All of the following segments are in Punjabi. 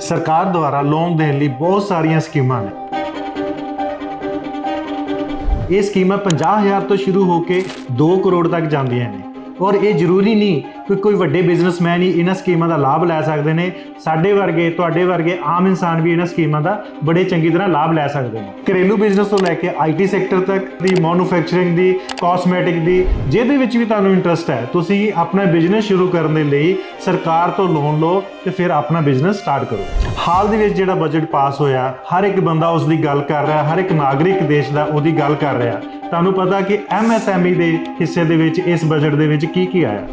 ਸਰਕਾਰ ਦੁਆਰਾ ਲੋਨ ਦੇਣ ਲਈ ਬਹੁਤ ਸਾਰੀਆਂ ਸਕੀਮਾਂ ਨੇ। ਇਹ ਸਕੀਮਾਂ 50000 ਤੋਂ ਸ਼ੁਰੂ ਹੋ ਕੇ 2 ਕਰੋੜ ਤੱਕ ਜਾਂਦੀਆਂ ਨੇ। ਔਰ ਇਹ ਜ਼ਰੂਰੀ ਨਹੀਂ ਕਿ ਕੋਈ ਵੱਡੇ ਬਿਜ਼ਨਸਮੈਨ ਹੀ ਇਹਨਾਂ ਸਕੀਮਾਂ ਦਾ ਲਾਭ ਲੈ ਸਕਦੇ ਨੇ। ਸਾਡੇ ਵਰਗੇ, ਤੁਹਾਡੇ ਵਰਗੇ ਆਮ ਇਨਸਾਨ ਵੀ ਇਹਨਾਂ ਸਕੀਮਾਂ ਦਾ ਬੜੇ ਚੰਗੀ ਤਰ੍ਹਾਂ ਲਾਭ ਲੈ ਸਕਦੇ ਨੇ। ਘਰੇਲੂ ਬਿਜ਼ਨਸ ਤੋਂ ਲੈ ਕੇ ਆਈਟੀ ਸੈਕਟਰ ਤੱਕ ਦੀ ਮੈਨੂਫੈਕਚਰਿੰਗ ਦੀ ਕਾਸਮੈਟਿਕ ਦੀ, ਜਿਹਦੇ ਵਿੱਚ ਵੀ ਤੁਹਾਨੂੰ ਇੰਟਰਸਟ ਹੈ, ਤੁਸੀਂ ਆਪਣਾ ਬਿਜ਼ਨਸ ਸ਼ੁਰੂ ਕਰਨ ਦੇ ਲਈ ਸਰਕਾਰ ਤੋਂ ਲੋਨ ਲਓ ਤੇ ਫਿਰ ਆਪਣਾ ਬਿਜ਼ਨਸ ਸਟਾਰਟ ਕਰੋ। ਹਾਲ ਦੇ ਵਿੱਚ ਜਿਹੜਾ ਬਜਟ ਪਾਸ ਹੋਇਆ, ਹਰ ਇੱਕ ਬੰਦਾ ਉਸ ਦੀ ਗੱਲ ਕਰ ਰਿਹਾ, ਹਰ ਇੱਕ ਨਾਗਰਿਕ ਦੇਸ਼ ਦਾ ਉਹਦੀ ਗੱਲ ਕਰ ਰਿਹਾ। ਤੁਹਾਨੂੰ ਪਤਾ ਕਿ ਐਮਐਸਐਮਈ ਦੇ ਹਿੱਸੇ ਦੇ ਵਿੱਚ ਇਸ ਬਜਟ ਦੇ ਵਿੱਚ ਕੀ ਕੀ ਆਇਆ?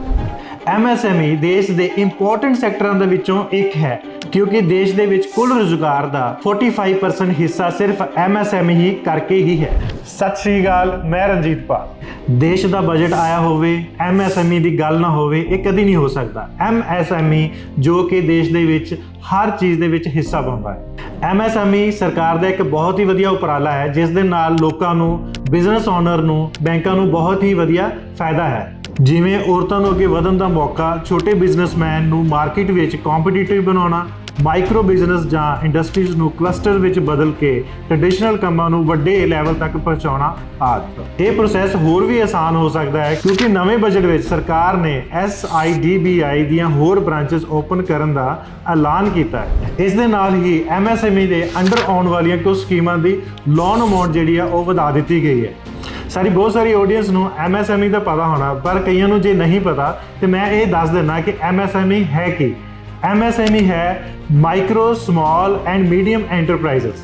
ਐਮਐਸਐਮਈ ਦੇਸ਼ ਦੇ ਇੰਪੋਰਟੈਂਟ ਸੈਕਟਰਾਂ ਦੇ ਵਿੱਚੋਂ ਇੱਕ ਹੈ, ਕਿਉਂਕਿ ਦੇਸ਼ ਦੇ ਵਿੱਚ ਕੁੱਲ ਰੁਜ਼ਗਾਰ ਦਾ 45% ਹਿੱਸਾ ਸਿਰਫ ਐਮਐਸਐਮਈ ਹੀ ਕਰਕੇ ਹੀ ਹੈ। ਸਤਿ ਸ਼੍ਰੀ ਅਕਾਲ, ਮੈਂ ਰਣਜੀਤ ਪਾਲ। ਦੇਸ਼ ਦਾ ਬਜਟ ਆਇਆ ਹੋਵੇ, ਐਮਐਸਐਮਈ ਦੀ ਗੱਲ ਨਾ ਹੋਵੇ, ਇਹ ਕਦੀ ਨਹੀਂ ਹੋ ਸਕਦਾ। ਐਮਐਸਐਮਈ ਜੋ ਕਿ ਦੇਸ਼ ਦੇ ਵਿੱਚ ਹਰ ਚੀਜ਼ ਦੇ ਵਿੱਚ ਹਿੱਸਾ ਪਾਉਂਦਾ ਹੈ। ਐਮਐਸਐਮਈ ਸਰਕਾਰ ਦਾ ਇੱਕ ਬਹੁਤ ਹੀ ਵਧੀਆ ਉਪਰਾਲਾ ਹੈ, ਜਿਸ ਦੇ ਨਾਲ ਲੋਕਾਂ ਨੂੰ ਬਿਜ਼ਨਸ ਓਨਰ ਨੂੰ, ਬੈਂਕਾਂ ਨੂੰ ਬਹੁਤ ਹੀ ਵਧੀਆ ਫਾਇਦਾ ਹੈ। ਜਿਵੇਂ ਔਰਤਾਂ ਨੂੰ ਅੱਗੇ ਵਧਣ ਦਾ ਮੌਕਾ, ਛੋਟੇ ਬਿਜ਼ਨਸਮੈਨ ਨੂੰ ਮਾਰਕੀਟ ਵਿੱਚ ਕੰਪੀਟੀਟਿਵ ਬਣਾਉਣਾ ਮਾਈਕਰੋ ਬਿਜ਼ਨਸ ਜਾਂ ਇੰਡਸਟਰੀਜ਼ ਨੂੰ ਕਲਸਟਰ ਵਿੱਚ ਬਦਲ ਕੇ ਟ੍ਰੈਡੀਸ਼ਨਲ ਕੰਮਾਂ ਨੂੰ ਵੱਡੇ ਲੈਵਲ ਤੱਕ ਪਹੁੰਚਾਉਣਾ ਆਦਿ। ਇਹ ਪ੍ਰੋਸੈਸ ਹੋਰ ਵੀ ਆਸਾਨ ਹੋ ਸਕਦਾ ਹੈ ਕਿਉਂਕਿ ਨਵੇਂ ਬਜਟ ਵਿੱਚ ਸਰਕਾਰ ਨੇ SIDBI ਦੀਆਂ ਹੋਰ ਬ੍ਰਾਂਚਸ ਓਪਨ ਕਰਨ ਦਾ ਐਲਾਨ ਕੀਤਾ ਹੈ। ਇਸ ਦੇ ਨਾਲ ਹੀ MSME ਦੇ ਅੰਡਰ ਆਉਣ ਵਾਲੀਆਂ ਕੁਝ ਸਕੀਮਾਂ ਦੀ ਲੋਨ ਅਮਾਉਂਟ ਜਿਹੜੀ ਆ ਉਹ ਵਧਾ ਦਿੱਤੀ ਗਈ ਹੈ। ਸਾਰੀ ਬਹੁਤ ਸਾਰੀ ਆਡੀਅנס ਨੂੰ MSME ਦਾ ਪਤਾ ਹੋਣਾ, ਪਰ ਕਈਆਂ ਨੂੰ ਜੇ ਨਹੀਂ ਪਤਾ, ਤੇ ਮੈਂ ਇਹ ਦੱਸ ਦਿੰਦਾ ਕਿ MSME ਹੈ ਕੀ? MSME ਹੈ micro small and medium enterprises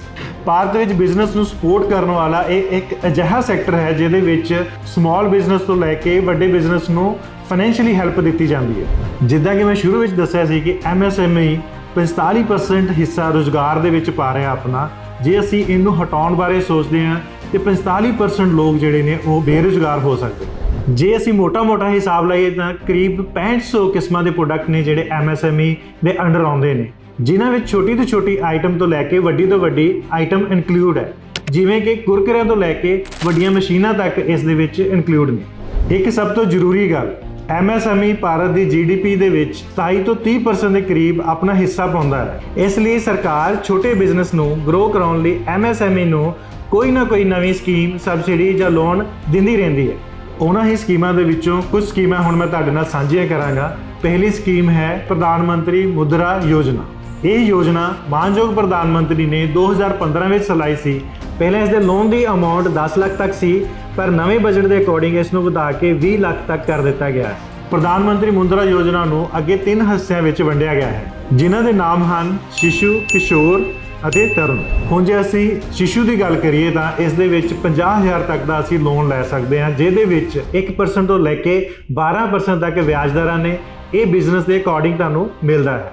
Bharat ਵਿੱਚ ਬਿਜ਼ਨਸ ਨੂੰ ਸਪੋਰਟ ਕਰਨ ਵਾਲਾ ਇਹ ਇੱਕ ਅਜਿਹਾ ਸੈਕਟਰ ਹੈ ਜਿਹਦੇ ਵਿੱਚ ਸਮਾਲ ਬਿਜ਼ਨਸ ਤੋਂ ਲੈ ਕੇ ਵੱਡੇ ਬਿਜ਼ਨਸ ਨੂੰ ਫਾਈਨੈਂਸ਼ੀਅਲੀ ਹੈਲਪ ਦਿੱਤੀ ਜਾਂਦੀ ਹੈ। ਜਿੱਦਾਂ ਕਿ ਮੈਂ ਸ਼ੁਰੂ ਵਿੱਚ ਦੱਸਿਆ ਸੀ ਕਿ MSME 45% ਹਿੱਸਾ ਰੋਜ਼ਗਾਰ ਦੇ ਵਿੱਚ ਪਾ ਰਿਹਾ ਆਪਣਾ। ਜੇ ਅਸੀਂ ਇਹਨੂੰ ਹਟਾਉਣ ਬਾਰੇ ਸੋਚਦੇ ਹਾਂ ਤੇ 45% ਲੋਕ ਜਿਹੜੇ ਨੇ ਉਹ ਬੇਰੁਜ਼ਗਾਰ ਹੋ ਸਕਦੇ ਜੇ ਅਸੀਂ ਮੋਟਾ-ਮੋਟਾ ਹਿਸਾਬ ਲਾਈਏ ਤਾਂ ਕਰੀਬ 6500 ਕਿਸਮਾਂ ਦੇ ਪ੍ਰੋਡਕਟ ਨੇ ਜਿਹੜੇ MSME ਦੇ ਅੰਡਰ ਆਉਂਦੇ ਨੇ, ਜਿਨ੍ਹਾਂ ਵਿੱਚ ਛੋਟੀ ਤੋਂ ਛੋਟੀ ਆਈਟਮ ਤੋਂ ਲੈ ਕੇ ਵੱਡੀ ਤੋਂ ਵੱਡੀ ਆਈਟਮ ਇਨਕਲੂਡ ਹੈ। ਜਿਵੇਂ ਕਿ ਕੁਰਕਰਿਆਂ ਤੋਂ ਲੈ ਕੇ ਵੱਡੀਆਂ ਮਸ਼ੀਨਾਂ ਤੱਕ ਇਸ ਦੇ ਵਿੱਚ ਇਨਕਲੂਡ ਨੇ। ਇੱਕ ਸਭ ਤੋਂ ਜ਼ਰੂਰੀ ਗੱਲ MSME ਭਾਰਤ ਦੀ GDP ਦੇ ਵਿੱਚ 27 ਤੋਂ 30% ਦੇ ਕਰੀਬ ਆਪਣਾ ਹਿੱਸਾ ਪਾਉਂਦਾ ਹੈ। ਇਸ ਲਈ ਸਰਕਾਰ ਛੋਟੇ ਬਿਜ਼ਨਸ ਨੂੰ ਗਰੋ ਕਰਾਉਣ ਲਈ MSME ਨੂੰ ਕੋਈ ਨਾ ਕੋਈ ਨਵੀਂ ਸਕੀਮ ਸਬਸਿਡੀ ਜਾਂ ਲੋਨ ਦਿੰਦੀ ਰਹਿੰਦੀ ਹੈ। ਉਹਨਾਂ ਹੀ ਸਕੀਮਾਂ ਦੇ ਵਿੱਚੋਂ ਕੁਝ ਸਕੀਮਾਂ ਹੁਣ ਮੈਂ ਤੁਹਾਡੇ ਨਾਲ ਸਾਂਝੀਆਂ ਕਰਾਂਗਾ। ਪਹਿਲੀ ਸਕੀਮ ਹੈ ਪ੍ਰਧਾਨ ਮੰਤਰੀ ਮੁਦਰਾ ਯੋਜਨਾ। ਇਹ ਯੋਜਨਾ ਮਾਨਯੋਗ ਪ੍ਰਧਾਨ ਮੰਤਰੀ ਨੇ 2015 ਵਿੱਚ ਚਲਾਈ ਸੀ। ਪਹਿਲਾਂ ਇਸ ਦੇ ਲੋਨ ਦੀ ਅਮਾਉਂਟ 10 ਲੱਖ ਤੱਕ ਸੀ, ਪਰ ਨਵੇਂ ਬਜਟ ਦੇ ਅਕੋਰਡਿੰਗ ਇਸ ਨੂੰ ਵਧਾ ਕੇ 20 ਲੱਖ ਤੱਕ ਕਰ ਦਿੱਤਾ ਗਿਆ ਹੈ। ਪ੍ਰਧਾਨ ਮੰਤਰੀ ਮੁਦਰਾ ਯੋਜਨਾ ਨੂੰ ਅੱਗੇ ਤਿੰਨ ਹਿੱਸਿਆਂ ਵਿੱਚ ਵੰਡਿਆ ਗਿਆ ਹੈ। ਜਿਨ੍ਹਾਂ ਦੇ ਨਾਮ ਹਨ ਸ਼ਿਸ਼ੂ, ਕਿਸ਼ੋਰ ਅਤੇ ਤਰੁਣ ਹੁਣ ਜੇ ਅਸੀਂ ਸ਼ਿਸ਼ੂ ਦੀ ਗੱਲ ਕਰੀਏ ਤਾਂ ਇਸ ਦੇ ਵਿੱਚ 50000 ਤੱਕ ਦਾ ਅਸੀਂ ਲੋਨ ਲੈ ਸਕਦੇ ਹਾਂ, ਜਿਹਦੇ ਵਿੱਚ 1% ਤੋਂ ਲੈ ਕੇ 12% ਤੱਕ ਵਿਆਜ ਦਰਾਂ ਨੇ ਇਹ ਬਿਜ਼ਨਸ ਦੇ ਅਕੋਰਡਿੰਗ ਤੁਹਾਨੂੰ ਮਿਲਦਾ ਹੈ।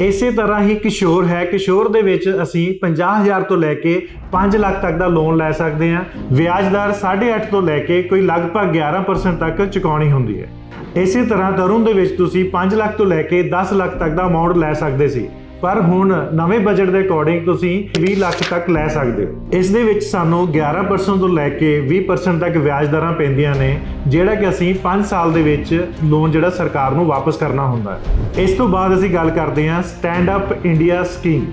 ਇਸੇ ਤਰ੍ਹਾਂ ਹੀ ਕਿਸ਼ੋਰ ਹੈ, ਕਿਸ਼ੋਰ ਦੇ ਵਿੱਚ ਅਸੀਂ 50000 ਤੋਂ ਲੈ ਕੇ 5 ਲੱਖ ਤੱਕ ਦਾ ਲੋਨ ਲੈ ਸਕਦੇ ਹਾਂ। ਵਿਆਜ ਦਰ 8.5 ਤੋਂ ਲੈ ਕੇ ਕੋਈ ਲਗਭਗ 11% ਤੱਕ ਚੁਕਾਉਣੀ ਹੁੰਦੀ ਹੈ। ਇਸੇ ਤਰ੍ਹਾਂ ਤਰੁਣ ਦੇ ਵਿੱਚ ਤੁਸੀਂ 5 ਲੱਖ ਤੋਂ ਲੈ ਕੇ 10 ਲੱਖ ਤੱਕ ਦਾ ਅਮਾਉਂਟ ਲੈ ਸਕਦੇ ਸੀ। ਪਰ ਹੁਣ ਨਵੇਂ ਬਜਟ ਦੇ ਅਕੋਰਡਿੰਗ ਤੁਸੀਂ 20 ਲੱਖ ਤੱਕ ਲੈ ਸਕਦੇ ਹੋ। ਇਸ ਦੇ ਵਿੱਚ ਸਾਨੂੰ 11% ਤੋਂ ਲੈ ਕੇ 20% ਤੱਕ ਵਿਆਜ ਦਰਾਂ ਪੈਂਦੀਆਂ ਨੇ, ਜਿਹੜਾ ਕਿ ਅਸੀਂ 5 ਸਾਲ ਦੇ ਵਿੱਚ ਲੋਨ ਜਿਹੜਾ ਸਰਕਾਰ ਨੂੰ ਵਾਪਸ ਕਰਨਾ ਹੁੰਦਾ ਹੈ। ਇਸ ਤੋਂ ਬਾਅਦ ਅਸੀਂ ਗੱਲ ਕਰਦੇ ਹਾਂ ਸਟੈਂਡ ਅਪ ਇੰਡੀਆ ਸਕੀਮ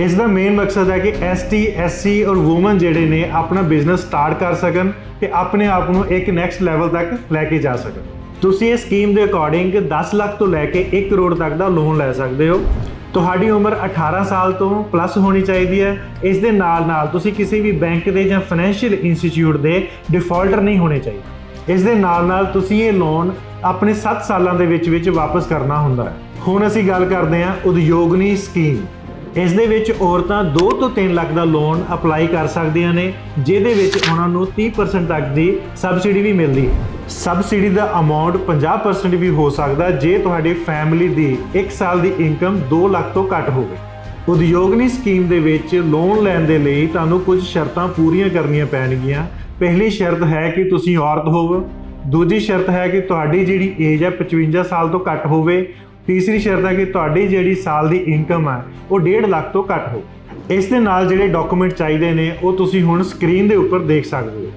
ਇਸ ਦਾ ਮੇਨ ਮਕਸਦ ਹੈ ਕਿ ਐਸਟੀ ਐਸਸੀ ਔਰ ਔਮਨ ਜਿਹੜੇ ਨੇ ਆਪਣਾ ਬਿਜ਼ਨਸ ਸਟਾਰਟ ਕਰ ਸਕਣ ਤੇ ਆਪਣੇ ਆਪ ਨੂੰ ਇੱਕ ਨੈਕਸਟ ਲੈਵਲ ਤੱਕ ਲੈ ਕੇ ਜਾ ਸਕਣ। ਤੁਸੀਂ ਇਹ ਸਕੀਮ ਦੇ ਅਕੋਰਡਿੰਗ 10 ਲੱਖ ਤੋਂ ਲੈ ਕੇ 1 ਕਰੋੜ ਤੱਕ ਦਾ ਲੋਨ ਲੈ ਸਕਦੇ ਹੋ। ਤੁਹਾਡੀ ਉਮਰ 18 ਸਾਲ ਤੋਂ ਪਲੱਸ ਹੋਣੀ ਚਾਹੀਦੀ ਹੈ। ਇਸ ਦੇ ਨਾਲ ਨਾਲ ਤੁਸੀਂ ਕਿਸੇ ਵੀ ਬੈਂਕ ਦੇ ਜਾਂ ਫਾਈਨੈਂਸ਼ੀਅਲ ਇੰਸਟੀਚਿਊਟ ਦੇ ਡਿਫਾਲਟਰ ਨਹੀਂ ਹੋਣੇ ਚਾਹੀਦੇ। ਇਸ ਦੇ ਨਾਲ ਨਾਲ ਤੁਸੀਂ ਇਹ ਲੋਨ ਆਪਣੇ 7 ਸਾਲਾਂ ਦੇ ਵਿੱਚ ਵਿੱਚ ਵਾਪਸ ਕਰਨਾ ਹੁੰਦਾ ਹੈ। ਹੁਣ ਅਸੀਂ ਗੱਲ ਕਰਦੇ ਹਾਂ ਉਦਯੋਗਨੀ ਸਕੀਮ ਇਸ ਦੇ ਵਿੱਚ ਔਰਤਾਂ 2 ਤੋਂ 3 ਲੱਖ ਦਾ ਲੋਨ ਅਪਲਾਈ ਕਰ ਸਕਦੀਆਂ ਨੇ, ਜਿਹਦੇ ਵਿੱਚ ਉਹਨਾਂ ਨੂੰ 30% ਤੱਕ ਦੀ ਸਬਸਿਡੀ ਵੀ ਮਿਲਦੀ। ਹੈ ਸਬਸਿਡੀ ਦਾ ਅਮਾਉਂਟ 50% ਵੀ ਹੋ ਸਕਦਾ ਜੇ ਤੁਹਾਡੀ ਫੈਮਿਲੀ ਦੀ 1 ਸਾਲ ਦੀ ਇਨਕਮ 2 ਲੱਖ ਤੋਂ ਘੱਟ ਹੋਵੇ। ਉਦਯੋਗਨੀ ਸਕੀਮ ਦੇ ਵਿੱਚ ਲੋਨ ਲੈਣ ਦੇ ਲਈ ਤੁਹਾਨੂੰ ਕੁਝ ਸ਼ਰਤਾਂ ਪੂਰੀਆਂ ਕਰਨੀਆਂ ਪੈਣਗੀਆਂ। ਪਹਿਲੀ ਸ਼ਰਤ ਹੈ ਕਿ ਤੁਸੀਂ ਔਰਤ ਹੋਵੋ। ਦੂਜੀ ਸ਼ਰਤ ਹੈ ਕਿ ਤੁਹਾਡੀ ਜਿਹੜੀ ਏਜ ਹੈ 55 ਸਾਲ ਤੋਂ ਘੱਟ ਹੋਵੇ। ਤੀਸਰੀ ਸ਼ਰਤ ਹੈ ਕਿ ਤੁਹਾਡੀ ਜਿਹੜੀ ਸਾਲ ਦੀ ਇਨਕਮ ਹੈ, ਉਹ 1.5 ਲੱਖ ਤੋਂ ਘੱਟ ਹੋਵੇ ਇਸ ਦੇ ਨਾਲ ਜਿਹੜੇ ਡਾਕੂਮੈਂਟ ਚਾਹੀਦੇ ਨੇ, ਉਹ ਤੁਸੀਂ ਹੁਣ ਸਕਰੀਨ ਦੇ ਉੱਪਰ ਦੇਖ ਸਕਦੇ ਹੋ।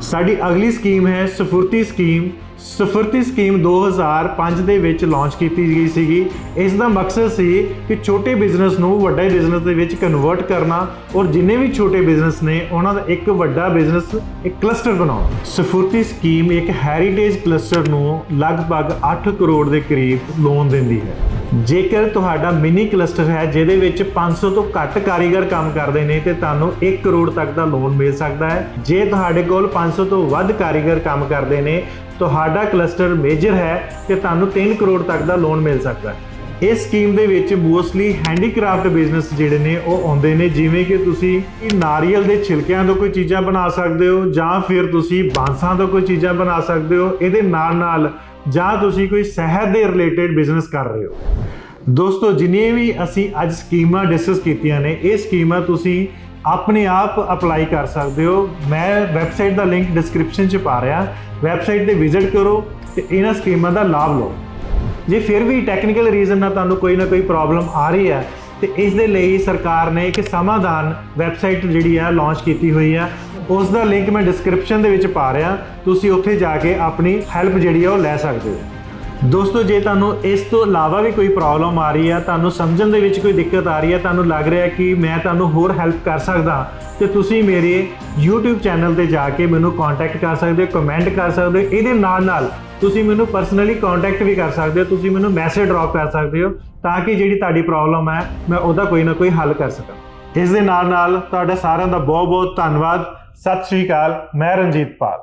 ਸਾਡੀ ਅਗਲੀ ਸਕੀਮ ਹੈ ਸਫੁਰਤੀ ਸਕੀਮ ਸਫਰਤੀ ਸਕੀਮ 2005 ਦੇ ਵਿੱਚ ਲਾਂਚ ਕੀਤੀ ਗਈ ਸੀਗੀ। ਇਸ ਦਾ ਮਕਸਦ ਸੀ ਕਿ ਛੋਟੇ ਬਿਜ਼ਨਸ ਨੂੰ ਵੱਡੇ ਬਿਜ਼ਨਸ ਦੇ ਵਿੱਚ ਕਨਵਰਟ ਕਰਨਾ ਔਰ ਜਿੰਨੇ ਵੀ ਛੋਟੇ ਬਿਜ਼ਨਸ ਨੇ, ਉਹਨਾਂ ਦਾ ਇੱਕ ਵੱਡਾ ਬਿਜ਼ਨਸ ਇੱਕ ਕਲਸਟਰ ਬਣਾਉਣਾ। ਸਫਰਤੀ ਸਕੀਮ ਇੱਕ ਹੈਰੀਟੇਜ ਕਲਸਟਰ ਨੂੰ ਲਗਭਗ 8 ਕਰੋੜ ਦੇ ਕਰੀਬ ਲੋਨ ਦਿੰਦੀ ਹੈ। ਜੇਕਰ ਤੁਹਾਡਾ ਮਿਨੀ ਕਲਸਟਰ ਹੈ, ਜਿਹਦੇ ਵਿੱਚ 500 ਤੋਂ ਘੱਟ ਕਾਰੀਗਰ ਕੰਮ ਕਰਦੇ ਨੇ, ਤੇ ਤੁਹਾਨੂੰ 1 ਕਰੋੜ ਤੱਕ ਦਾ ਲੋਨ ਮਿਲ ਸਕਦਾ ਹੈ। ਜੇ ਤੁਹਾਡੇ ਕੋਲ 500 ਤੋਂ ਵੱਧ ਕਾਰੀਗਰ ਕੰਮ ਕਰਦੇ ਨੇ ਤੁਹਾਡਾ ਕਲਸਟਰ ਮੇਜਰ ਹੈ ਤੇ ਤੁਹਾਨੂੰ 3 ਕਰੋੜ ਤੱਕ ਦਾ ਲੋਨ ਮਿਲ ਸਕਦਾ ਹੈ। ਇਸ ਸਕੀਮ ਦੇ ਵਿੱਚ ਮੋਸਟਲੀ ਹੈਂਡੀਕ੍ਰਾਫਟ ਬਿਜ਼ਨਸ ਜਿਹੜੇ ਨੇ, ਉਹ ਆਉਂਦੇ ਨੇ। ਜਿਵੇਂ ਕਿ ਤੁਸੀਂ ਨਾਰੀਅਲ ਦੇ ਛਿਲਕਿਆਂ ਤੋਂ ਕੋਈ ਚੀਜ਼ਾਂ ਬਣਾ ਸਕਦੇ ਹੋ, ਜਾਂ ਫਿਰ ਤੁਸੀਂ ਬਾਂਸਾਂ ਤੋਂ ਕੋਈ ਚੀਜ਼ਾਂ ਬਣਾ ਸਕਦੇ ਹੋ। ਇਹਦੇ ਨਾਲ ਨਾਲ ਜਾਂ ਤੁਸੀਂ ਕੋਈ ਸਿਹਤ ਦੇ ਰਿਲੇਟਡ ਬਿਜ਼ਨਸ ਕਰ ਰਹੇ ਹੋ। ਦੋਸਤੋ, ਜਿੰਨੀਆਂ ਵੀ ਅਸੀਂ ਅੱਜ ਸਕੀਮਾਂ ਡਿਸਕਸ ਕੀਤੀਆਂ ਨੇ, ਇਹ ਸਕੀਮਾਂ ਤੁਸੀਂ ਆਪਣੇ ਆਪ ਅਪਲਾਈ ਕਰ ਸਕਦੇ ਹੋ। ਮੈਂ ਵੈਬਸਾਈਟ ਦਾ ਲਿੰਕ ਡਿਸਕ੍ਰਿਪਸ਼ਨ 'ਚ ਪਾ ਰਿਹਾ। ਵੈਬਸਾਈਟ ਤੇ ਵਿਜ਼ਿਟ ਕਰੋ ਤੇ ਇਹਨਾਂ ਸਕੀਮਾਂ ਦਾ ਲਾਭ ਲਓ। ਜੇ ਫਿਰ ਵੀ ਟੈਕਨੀਕਲ ਰੀਜ਼ਨ ਨਾਲ ਤੁਹਾਨੂੰ ਕੋਈ ਨਾ ਕੋਈ ਪ੍ਰੋਬਲਮ ਆ ਰਹੀ ਹੈ, ਤੇ ਇਸ ਦੇ ਲਈ ਸਰਕਾਰ ਨੇ ਇੱਕ ਸਮਾਧਾਨ ਵੈਬਸਾਈਟ ਜਿਹੜੀ ਹੈ ਲਾਂਚ ਕੀਤੀ ਹੋਈ ਹੈ ਉਸ ਦਾ ਲਿੰਕ ਮੈਂ ਡਿਸਕ੍ਰਿਪਸ਼ਨ ਦੇ ਵਿੱਚ ਪਾ ਰਿਹਾ। ਤੁਸੀਂ ਉੱਥੇ ਜਾ ਕੇ ਆਪਣੀ ਹੈਲਪ ਜਿਹੜੀ ਹੈ ਉਹ ਲੈ ਸਕਦੇ ਹੋ। ਦੋਸਤੋ, ਜੇ ਤੁਹਾਨੂੰ ਇਸ ਤੋਂ ਇਲਾਵਾ ਵੀ ਕੋਈ ਪ੍ਰੋਬਲਮ ਆ ਰਹੀ ਹੈ ਤੁਹਾਨੂੰ ਸਮਝਣ ਦੇ ਵਿੱਚ ਕੋਈ ਦਿੱਕਤ ਆ ਰਹੀ ਹੈ ਤੁਹਾਨੂੰ ਲੱਗ ਰਿਹਾ ਕਿ ਮੈਂ ਤੁਹਾਨੂੰ ਹੋਰ ਹੈਲਪ ਕਰ ਸਕਦਾ, ਤੇ ਤੁਸੀਂ ਮੇਰੇ YouTube ਚੈਨਲ ਤੇ ਜਾ ਕੇ ਮੈਨੂੰ ਕੰਟੈਕਟ ਕਰ ਸਕਦੇ ਹੋ ਕਮੈਂਟ ਕਰ ਸਕਦੇ ਹੋ, ਇਹਦੇ ਨਾਲ ਨਾਲ ਤੁਸੀਂ ਮੈਨੂੰ ਪਰਸਨਲੀ ਕੰਟੈਕਟ ਵੀ ਕਰ ਸਕਦੇ ਹੋ, ਤੁਸੀਂ ਮੈਨੂੰ ਮੈਸੇਜ ਡ੍ਰੌਪ ਕਰ ਸਕਦੇ ਹੋ, ਤਾਂ ਕਿ ਜਿਹੜੀ ਤੁਹਾਡੀ ਪ੍ਰੋਬਲਮ ਹੈ, ਮੈਂ ਉਹਦਾ ਕੋਈ ਨਾ ਕੋਈ ਹੱਲ ਕਰ ਸਕਾਂ। ਇਸ ਦੇ ਨਾਲ ਨਾਲ ਤੁਹਾਡਾ ਸਾਰਿਆਂ ਦਾ ਬਹੁਤ ਬਹੁਤ ਧੰਨਵਾਦ। ਸਤਿ ਸ਼੍ਰੀ ਅਕਾਲ, ਮੈਂ ਰਣਜੀਤ ਪਾਲ।